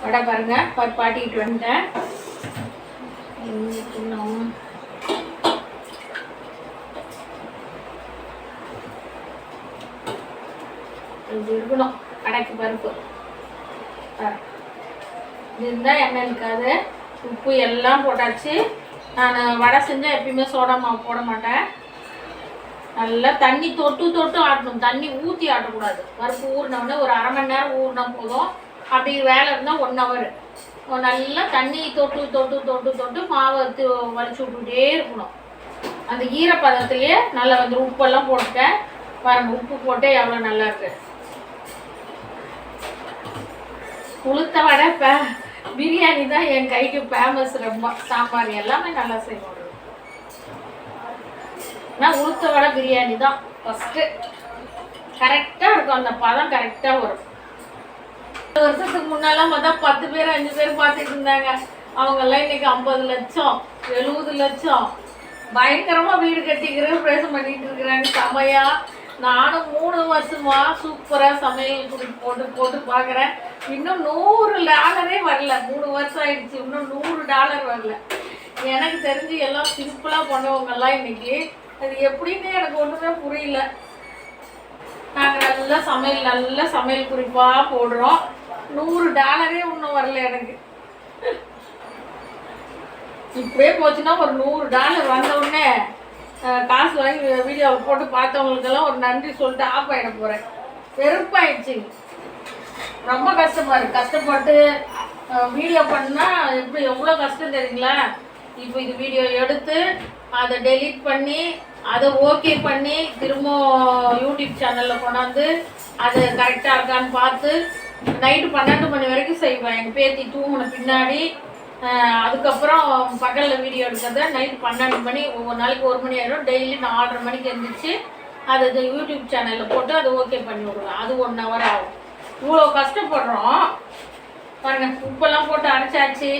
வடை பாருங்க. பருப்பு ஆட்டிக்கிட்டு வந்துட்டேன். இன்னும் இருக்கணும். அடைக்கு பருப்பு. பாரு. இது இருந்தால் எண்ணெய் இருக்காது. உப்பு எல்லாம் போட்டாச்சு. நான் வடை செஞ்சால் எப்பயுமே சோடா மாவு போட மாட்டேன். நல்லா தண்ணி தொட்டு தொட்டு ஆட்டணும். தண்ணி ஊற்றி ஆட்டக்கூடாது. பருப்பு ஊறினவுடனே ஒரு அரை மணி நேரம் ஊறினா போதும். அப்படி வேலை இருந்தால் ஒன் ஹவர் நல்லா தண்ணி தொட்டு தொட்டு தொட்டு தொட்டு மாவை வலிச்சு விட்டுட்டே இருக்கணும். அந்த ஈரப்பதத்துலேயே நல்லா வந்து உப்பெல்லாம் போட்டுட்டேன் பாருங்க உப்பு போட்டே எவ்வளோ நல்லா இருக்கு. உளுத்த வடை பே பிரியாணி தான் என் கைக்கு ஃபேமஸ் ரொம்ப. சாம்பார் எல்லாமே நல்லா செய்வோம். நான் உளுத்த வடை பிரியாணி தான் ஃபஸ்ட்டு கரெக்டாக இருக்கும். அந்த பதம் கரெக்டாக வரும். வருஷத்துக்கு முன்னெல்லாம் பார்த்தா பத்து பேர் அஞ்சு பேர் பார்த்துட்டு இருந்தாங்க. அவங்கெல்லாம் இன்னைக்கு ஐம்பது லட்சம் எழுபது லட்சம். பயங்கரமாக வீடு கட்டிக்கிறேன் பிரேசம் பண்ணிட்டு இருக்கிறாங்க. செமையா. நானும் மூணு வருஷமா சூப்பராக சமையல் குறி போட்டு போட்டு பார்க்குறேன். இன்னும் நூறு டாலரே வரல. மூணு வருஷம் ஆயிடுச்சு. இன்னும் நூறு டாலர் வரல. எனக்கு தெரிஞ்சு எல்லாம் சிம்பிளாக பண்ணவங்கெல்லாம் இன்னைக்கு அது எப்படின்னு எனக்கு ஒன்றுமே புரியல. நாங்கள் நல்லா சமையல் நல்ல சமையல் குறிப்பாக போடுறோம். நூறு டாலரே இன்னும் வரல எனக்கு. இப்படியே போச்சுன்னா ஒரு நூறு டாலர் வந்த உடனே காசு வாங்கி வீடியோவை போட்டு பார்த்தவங்களுக்கெல்லாம் ஒரு நன்றி சொல்லிட்டு ஆஃப் ஆகிட போகிறேன் வெறுப்பாயிடுச்சு. ரொம்ப கஷ்டமா இருக்கு. கஷ்டப்பட்டு வீடியோ பண்ணால் எப்படி எவ்வளோ கஷ்டம் தெரியுங்களா? இப்போ இது வீடியோ எடுத்து அதை டெலீட் பண்ணி அதை ஓகே பண்ணி திரும்ப யூடியூப் சேனலில் கொண்டாந்து அது கரெக்டாக இருக்கான்னு பார்த்து நைட்டு பன்னெண்டு மணி வரைக்கும் செய்வேன். எங்கள் பேத்தி தூங்கின பின்னாடி அதுக்கப்புறம் பகலில் வீடியோ எடுக்கிறத நைட்டு பன்னெண்டு மணி ஒவ்வொரு நாளைக்கு ஒரு மணி ஆயிடும் டெய்லி நாலரை மணிக்கு எழுந்திரிச்சு அதை யூடியூப் சேனலில் போட்டு அதை ஓகே பண்ணி விடுவேன். அது ஒன் ஹவர் ஆகும். இவ்வளோ கஷ்டப்படுறோம். பாருங்கள் உப்பெல்லாம் போட்டு அரைச்சாச்சு.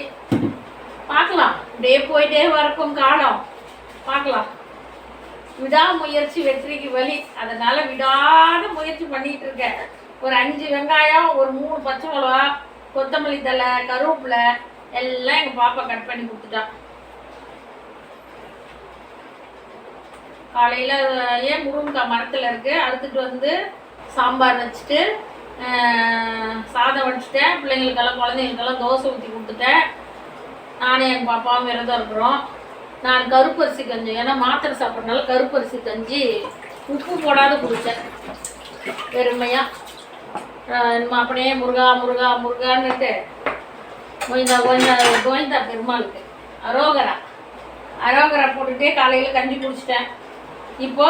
பார்க்கலாம். இப்படியே போயிட்டே வரக்கும் காலம். பார்க்கலாம். விடாமுயற்சி வெற்றிக்கு வழி. அதனால் விடாத முயற்சி பண்ணிகிட்டு இருக்கேன். ஒரு அஞ்சு வெங்காயம் ஒரு மூணு பச்சை மிளகா கொத்தமல்லி தழை கருவேப்பிலை எல்லாம் எங்கள் பாப்பா கட் பண்ணி கொடுத்துட்டா. காலையில் ஏன் முருங்கக்காய் மரத்தில் இருக்குது அறுத்துட்டு வந்து சாம்பார் வச்சுட்டு சாதம் வச்சுட்டேன் பிள்ளைங்களுக்கெல்லாம் குழந்தைங்களுக்கெல்லாம் தோசை ஊற்றி கொடுத்துட்டேன். நானும் எங்கள் பாப்பாவும் விரதம் இருக்கிறோம். நான் கருப்பரிசி கஞ்சி ஏன்னா மாத்திரை சாப்பிட்றதுனால கருப்பரிசி கஞ்சி உப்பு போடாத குடித்தேன் பெருமையாக நம்ம அப்படியே முருகா முருகா முருகான்னுட்டு கோவிந்தா கோவிந்தா கோவிந்தா பெருமாளுக்கு அரோகரா அரோகரா போட்டுகிட்டே காலையில் கஞ்சி குடிச்சிட்டேன் இப்போ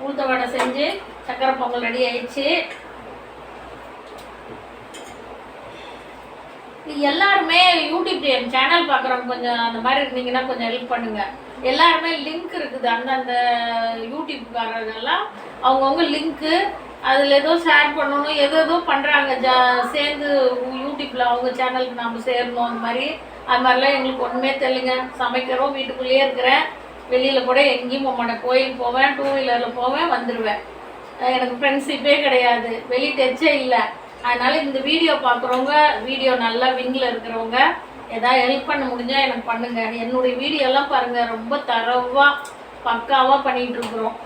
உளுத்த வடை செஞ்சு சக்கரை பொங்கல் ரெடி ஆயிடுச்சு எல்லாருமே யூடியூப் சேனல் பார்க்குறவங்க கொஞ்சம் அந்த மாதிரி இருந்தீங்கன்னா கொஞ்சம் ஹெல்ப் பண்ணுங்கள் எல்லாருமே லிங்க் இருக்குது அந்தந்த யூடியூப்காரங்கெல்லாம் அவங்கவுங்க லிங்க்கு அதில் ஏதோ ஷேர் பண்ணணும் ஏதோ ஏதோ பண்ணுறாங்க ஜா சேர்ந்து யூடியூப்பில் அவங்க சேனலுக்கு நாம் சேரணும் அந்த மாதிரி. அது மாதிரிலாம் எங்களுக்கு ஒன்றுமே தெரியலங்க. சமைக்கிறோம் வீட்டுக்குள்ளேயே இருக்கிறேன். வெளியில் கூட எங்கேயும் போக மாட்டேன். கோயிலுக்கு போவேன் டூ வீலரில் போவேன் வந்துடுவேன் எனக்கு ஃப்ரெண்ட்ஷிப்பே கிடையாது. வெளி டச்சே இல்லை. அதனால் இந்த வீடியோ பார்க்குறவங்க வீடியோ நல்லா விங்கில் இருக்கிறவங்க எதாவது ஹெல்ப் பண்ண முடிஞ்சால் எனக்கு பண்ணுங்கள் என்னுடைய வீடியோலாம் பாருங்கள் ரொம்ப தரவாக பக்காவாக பண்ணிகிட்டு இருக்கிறோம்.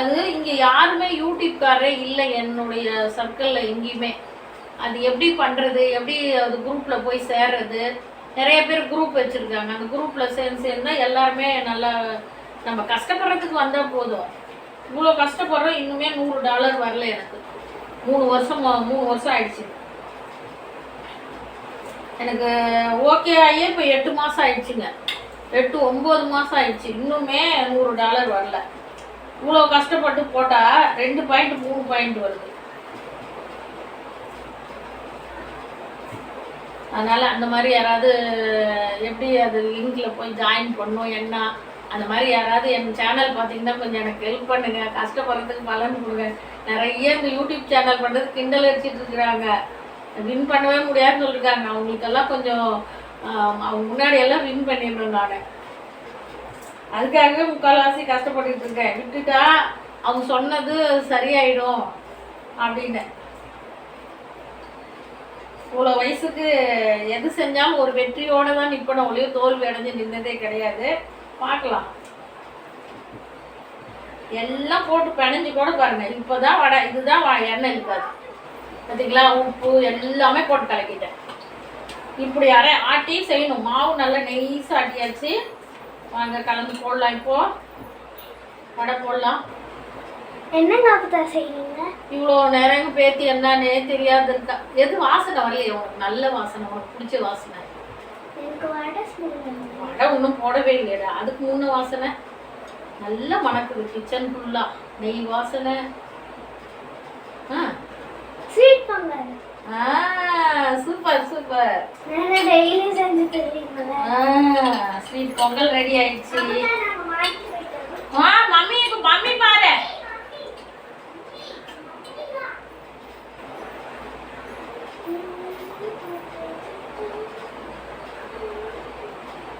அது இங்கே யாருமே யூடியூப்காரரே இல்லை என்னுடைய சர்க்கிளில் எங்கேயுமே. அது எப்படி பண்ணுறது எப்படி அது குரூப்பில் போய் சேர்றது? நிறைய பேர் குரூப் வச்சுருக்காங்க. அந்த குரூப்பில் சேர்ந்து சேர்ந்தால் எல்லாருமே நல்லா நம்ம கஷ்டப்படுறதுக்கு வந்தால் போதும். இவ்வளோ கஷ்டப்படுறோம் இன்னுமே நூறு டாலர் வரல எனக்கு. மூணு வருஷம் மூணு வருஷம் ஆயிடுச்சு. எனக்கு ஓகே ஆகியே இப்போ எட்டு மாதம் ஆயிடுச்சுங்க. எட்டு ஒம்பது மாதம் ஆயிடுச்சு. இன்னுமே நூறு டாலர் வரல. இவ்வளோ கஷ்டப்பட்டு போட்டால் ரெண்டு பாயிண்ட் மூணு பாயிண்ட் வருது. அதனால் அந்த மாதிரி யாராவது எப்படி அது லிங்கில் போய் ஜாயின் பண்ணும் என்ன? அந்த மாதிரி யாராவது என் சேனல் பார்த்தீங்கன்னா கொஞ்சம் எனக்கு ஹெல்ப் பண்ணுங்க. கஷ்டப்படுறதுக்கு பலன் கொடுங்க. நிறைய இந்த யூடியூப் சேனல் பண்ணுறது கிண்டல் அடிச்சிட்டு இருக்கிறாங்க. வின் பண்ணவே முடியாதுன்னு சொல்லியிருக்காங்க அவங்களுக்கெல்லாம் கொஞ்சம் அவங்க முன்னாடியெல்லாம் வின் பண்ணிடணும் நான். அதுக்காகவே முக்கால்வாசி கஷ்டப்பட்டுட்டு இருக்கேன். விட்டுட்டா அவங்க சொன்னது சரியாயிடும் அப்படின்னு. இவ்வளோ வயசுக்கு எது செஞ்சாலும் ஒரு வெற்றியோட தான் நிற்பணும் ஒளியோ தோல்வி அடைஞ்சு நின்றதே கிடையாது. பார்க்கலாம். எல்லாம் போட்டு பிணைஞ்சு கூட பாருங்க. இப்போதான் வடை இதுதான் எண்ணெய் இருக்காது. பார்த்தீங்களா? உப்பு எல்லாமே போட்டு கலக்கிட்டேன். இப்படி அரை ஆட்டி செய்யணும். மாவு நல்லா நெய்ஸாக ஆட்டியாச்சு வாங்க கலந்து போடலாம் இப்போ. வடை போடலாம். என்ன நாற்பத்தா செய்வீங்க இவ்வளோ நேரம் பேத்தி என்னன்னே தெரியாது இருக்கா. எது வாசனை வரலையே? நல்ல வாசனை உனக்கு பிடிச்ச வாசனை. எனக்கு வடை ஒன்றும் போடவே இல்லையடா. அதுக்கு முன்ன வாசனை. நல்லா மணக்குது கிச்சன் ஃபுல்லாக நெய் வாசனை. ஆ. ஸ்வீட் ஆ சூப்பர் சூப்பர். டெய்லி செஞ்சு ஸ்வீட் பொங்கல் ரெடி ஆயிடுச்சு. ஆ இப்போ மம்மி பாரு.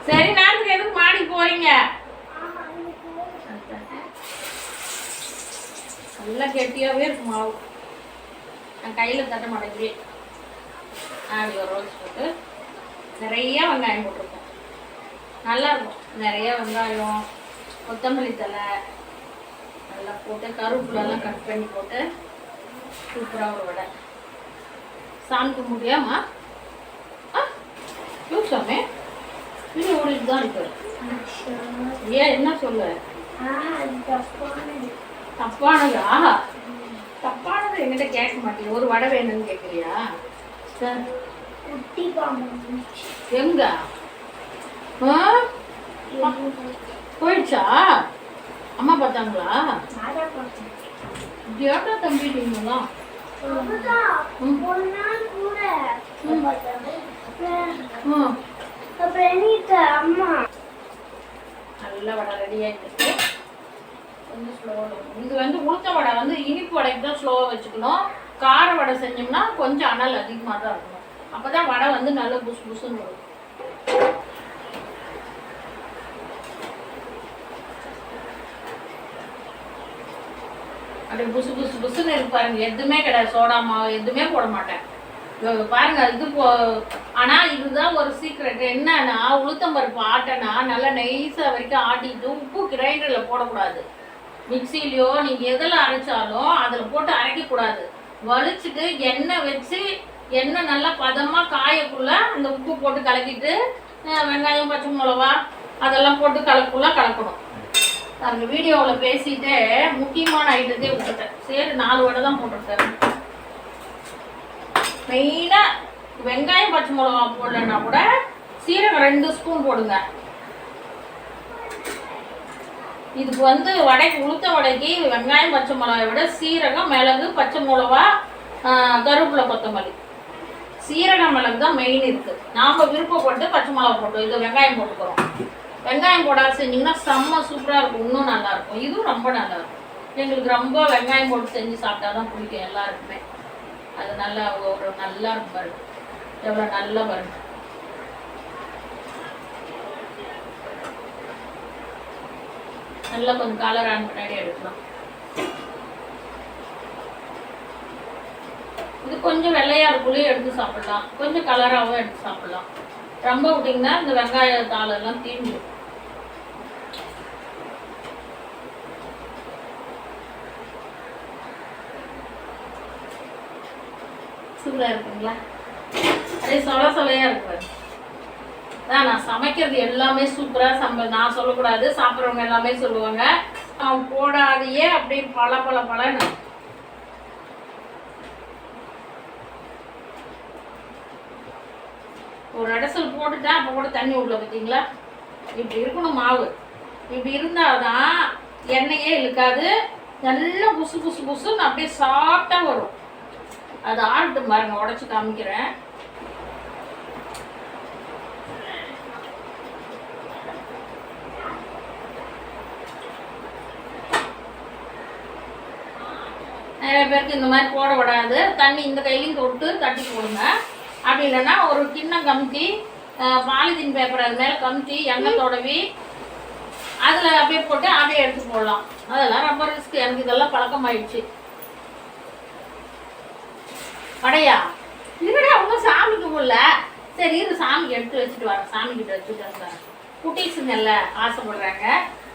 சரி நேரத்துக்கு எதுக்கு மாடி போறீங்க? நல்லா கெட்டியாவே இருக்கு மாவு. நான் கையில் தட்ட மாட்டேங்குது அப்படி ஒரு ரோஸ் போட்டு நிறைய வெங்காயம் போட்டிருக்கோம். நல்லா இருக்கும். நிறைய வெங்காயம் கொத்தமல்லி தழை நல்லா போட்டு கருவேப்பிலெல்லாம் கட் பண்ணி போட்டு சூப்பராக ஒரு வடை. சாமி கும்பிட்டியாம்மா? ஆ யூசாமே இது ஓடிட்டு தான் இருக்கு ஏன் என்ன சொல்லு? தப்பானது. ஆஹா தப்பானது என்கிட்ட கேட்க மாட்டேங்க. ஒரு வடை வேணும்னு கேட்குறியா சரி குட்டி பாம்பு. எங்க? போயிடுச்சா? அம்மா பார்த்தாங்களா? ஏட்டா தம்பி அம்மா. நல்ல வடை ரெடி ஆகிட்டு கொஞ்சம் ஸ்லோவாக இது வந்து உளுத்த வடை வந்து இனிப்பு வடைக்கு தான் ஸ்லோவாக வச்சுக்கணும். கார வடை செஞ்சோம்னா கொஞ்சம் அனல் அதிகமாக தான் இருக்கணும் அப்போ தான் வடை வந்து நல்ல புசு புசுன்னு வரும். அப்படியே புசு புசு புசுன்னு இருக்கு பாருங்க. எதுவுமே கிடையாது. சோடா மாவு எதுவுமே போட மாட்டேன். பாருங்க இது போ ஆனா இதுதான் ஒரு சீக்ரெட் என்னன்னா உளுத்தம்பருப்பு ஆட்டனா நல்லா நைஸாக வரைக்கும் ஆட்டிட்டு உப்பு கிரைண்டரில் போடக்கூடாது. மிக்சிலையோ நீங்கள் எதில் அரைச்சாலும் அதில் போட்டு அரைக்கக்கூடாது. வலிச்சுட்டு எண்ணெய் வச்சு எண்ணெய் நல்லா பதமாக காயக்குள்ள அந்த உப்பு போட்டு கலக்கிட்டு வெங்காயம் பச்சை மிளகா அதெல்லாம் போட்டு கலக்குள்ளே கலக்கணும். அந்த வீடியோவில் பேசிட்டு முக்கியமான ஐட்டத்தையே விட்டுட்டேன் சரி நாலு வடை தான் போட்டுருக்கேன். மெயினாக வெங்காயம் பச்சை மிளகா போடலன்னா கூட சீரகம் ரெண்டு ஸ்பூன் போடுங்க. இதுக்கு வந்து வடைக்கு உளுத்த வடைக்கு வெங்காயம் பச்சை மிளகாயை விட சீரகம் மிளகு பச்சை மிளகா கருவேப்பிலை கொத்தமல்லி. சீரக மிளகு தான் மெயின் இருக்குது நாம் விருப்பப்பட்டு பச்சை மிளகா போட்டோம் இது வெங்காயம் போட்டுக்கிறோம். வெங்காயம் போடாத செஞ்சிங்கன்னா செம்ம சூப்பராக இருக்கும். இன்னும் நல்லாயிருக்கும் இதுவும் ரொம்ப நல்லா இருக்கும். எங்களுக்கு ரொம்ப வெங்காயம் போட்டு செஞ்சு சாப்பிட்டா தான் பிடிக்கும் எல்லாருக்குமே. அது நல்லா ஒரு நல்லா இருக்கும் பாருங்க எவ்வளோ நல்லா பாருங்க நல்லா கொஞ்சம் கலர் ஆன் பின்னாடி எடுக்கலாம். இது கொஞ்சம் வெள்ளையா இருக்குள்ளே எடுத்து சாப்பிடலாம். கொஞ்சம் கலராகவும் எடுத்து சாப்பிடலாம். ரொம்ப விட்டிங்கன்னா இந்த வெங்காய தாளெல்லாம் தீண்டும் சூப்பராக இருக்குங்களா? அதே சொல சொலையாக இருக்கு அதான் நான் சமைக்கிறது எல்லாமே சூப்பராக சம்ப நான் சொல்லக்கூடாது சாப்பிட்றவங்க எல்லாமே சொல்லுவாங்க. அவன் போடாதையே அப்படியே பல பல பலன்னு ஒரு அடைசல் போட்டுட்டா அப்போ கூட தண்ணி விடல பார்த்தீங்களா இப்படி இருக்கணும் மாவு. இப்படி இருந்தாதான் எண்ணெயே இழுக்காது. நல்லா புசு புசு புசுன்னு அப்படியே சாஃப்டாக வரும். அது ஆடட்டும் பாருங்க உடச்சி காமிக்கிறேன். நிறைய பேருக்கு இந்த மாதிரி போட விடாது. தண்ணி இந்த கையிலையும் தொட்டு தட்டி போடுங்க அப்படி இல்லைன்னா ஒரு கிண்ணம் கமுத்தி பாலிதீன் பேப்பர் அது மேலே கமுத்தி எண்ணெய் தொடவி அதில் அப்படியே போட்டு அப்படியே எடுத்து போடலாம். அதெல்லாம் ரொம்ப ரிஸ்க் எனக்கு இதெல்லாம் பழக்கமாயிடுச்சு. வடையா இருடா அவங்க சாமி கும்பிடல சரி இரு சாமிக்கு எடுத்து வச்சுட்டு வரேன். சாமிக்கிட்ட வச்சுட்டு வந்தேன் குட்டீஸுங்கல்ல ஆசைப்படுறாங்க.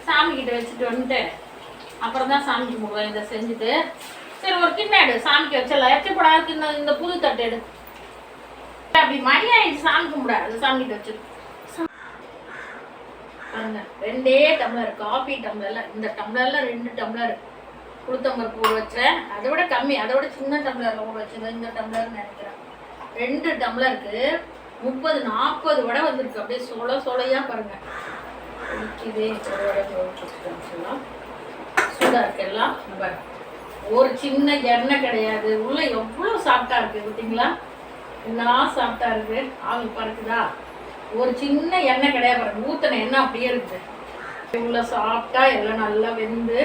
சாமிக்கிட்ட வச்சுட்டு வந்துட்டு அப்புறம் தான் சாமி கும்பிடுவேன். இதை செஞ்சுட்டு சரி ஒரு கிண்ணம் எடு சாமிக்கு வச்சிடலாம் எச்சப்படாது கிண்ண இந்த புது தட்டு எடு. அப்படி மணி ஆயிடுச்சு சாமி கும்பிட. அது சாமிக்கு வச்சிரு. ரெண்டே டம்ளர் காஃபி டம்ளர்ல இந்த டம்ளர்ல ரெண்டு டம்ளர் குளுத்தம்பருப்பு ஊற வச்சேன் அதை விட கம்மி. அதை விட சின்ன டம்ளர்ல ஊற வச்சிருந்தேன். இந்த டம்ளர்னு நினைக்கிறேன். ரெண்டு டம்ளருக்கு முப்பது நாற்பது வடை வந்திருக்கு. அப்படியே சொல சொலையா பாருங்க. இதே ஒரு வடை இருக்கு எல்லாம். இங்க ஒரு சின்ன எண்ணெய் கிடையாது. உள்ளே எவ்வளோ சாஃப்டாக இருக்குது பார்த்தீங்களா? என்ன சாஃப்டாக இருக்குது அவங்க பறக்குதா? ஒரு சின்ன எண்ணெய் கிடையாது பாருங்க. ஊற்றின எண்ணெய் அப்படியே இருக்குது இவ்வளோ சாஃப்டாக எல்லாம் நல்லா வெந்து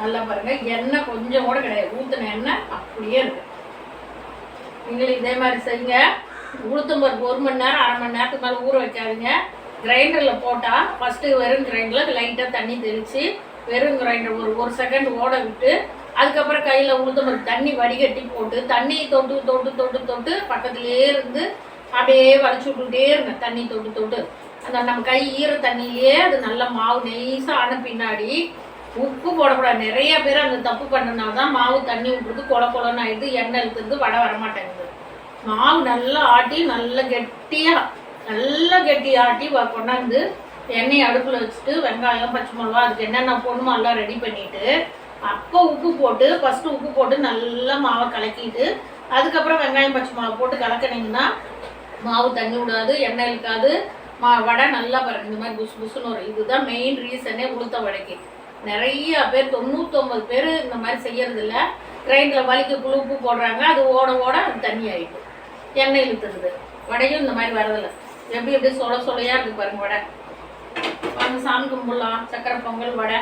நல்லா பாருங்கள் எண்ணெய் கொஞ்சம் கூட கிடையாது. ஊற்றின எண்ணெய் அப்படியே இருக்குது நீங்களும் இதே மாதிரி செய்யுங்க. உளுத்தம்பருப்பு ஒரு மணி நேரம் அரை மணி நேரத்துக்கு மேலே ஊற வைக்காதீங்க. கிரைண்டரில் போட்டால் ஃபஸ்ட்டு வெறும் கிரைண்டரில் லைட்டாக தண்ணி தெளித்து வெறும் கிரைண்டர் ஒரு ஒரு செகண்ட் ஓட விட்டு அதுக்கப்புறம் கையில் உளுத்தம்பருப்பு தண்ணி வடிகட்டி போட்டு தண்ணியை தொட்டு தொட்டு தொட்டு தொட்டு பக்கத்துலேயே இருந்து அப்படியே வளைச்சி விட்டுக்கிட்டே இருந்தேன் தண்ணி தொட்டு தொட்டு. அந்த நம்ம கை ஈர தண்ணியிலேயே அது நல்ல மாவு நெய்ஸாக ஆன பின்னாடி உப்பு போடக்கூடாது. நிறைய பேர் அந்த தப்பு பண்ணனால தான் மாவு தண்ணி விட்டுறது கொல கொலன்னு ஆகிடுது எண்ணெய் இழுத்துறது வடை வர மாட்டேங்குது. மாவு நல்லா ஆட்டி நல்லா கெட்டியாக நல்லா கெட்டி ஆட்டி வ- கொண்டாந்து எண்ணெய் அடுப்பில் வச்சுட்டு வெங்காயம் பச்சை மிளகா அதுக்கு என்னென்ன போடணுமோ எல்லாம் ரெடி பண்ணிவிட்டு அப்போ உப்பு போட்டு ஃபஸ்ட்டு உப்பு போட்டு நல்லா மாவை கலக்கிட்டு அதுக்கப்புறம் வெங்காயம் பச்சை மாவு போட்டு கலக்கினீங்கன்னா மாவு தண்ணி விடாது எண்ணெய் இழுக்காது. மா வடை நல்லா பாருங்க இந்த மாதிரி புசு புசுன்னு வரும். இதுதான் மெயின் ரீசனே உளுத்த வடைக்கு. நிறைய பேர் தொண்ணூத்தொம்பது பேர் இந்த மாதிரி செய்யறதில்ல. இல்ல வலிக்கு புழு உப்பு போடுறாங்க. அது ஓட ஓட அது தண்ணி ஆகிடும் எண்ணெய் இழுத்துருது வடையும் இந்த மாதிரி வரதில்லை எப்படி எப்படி சொல சொலையாக இருக்கு பாருங்க வடை. வாங்க சாமி கும்பிடலாம். சக்கரை பொங்கல் வடை.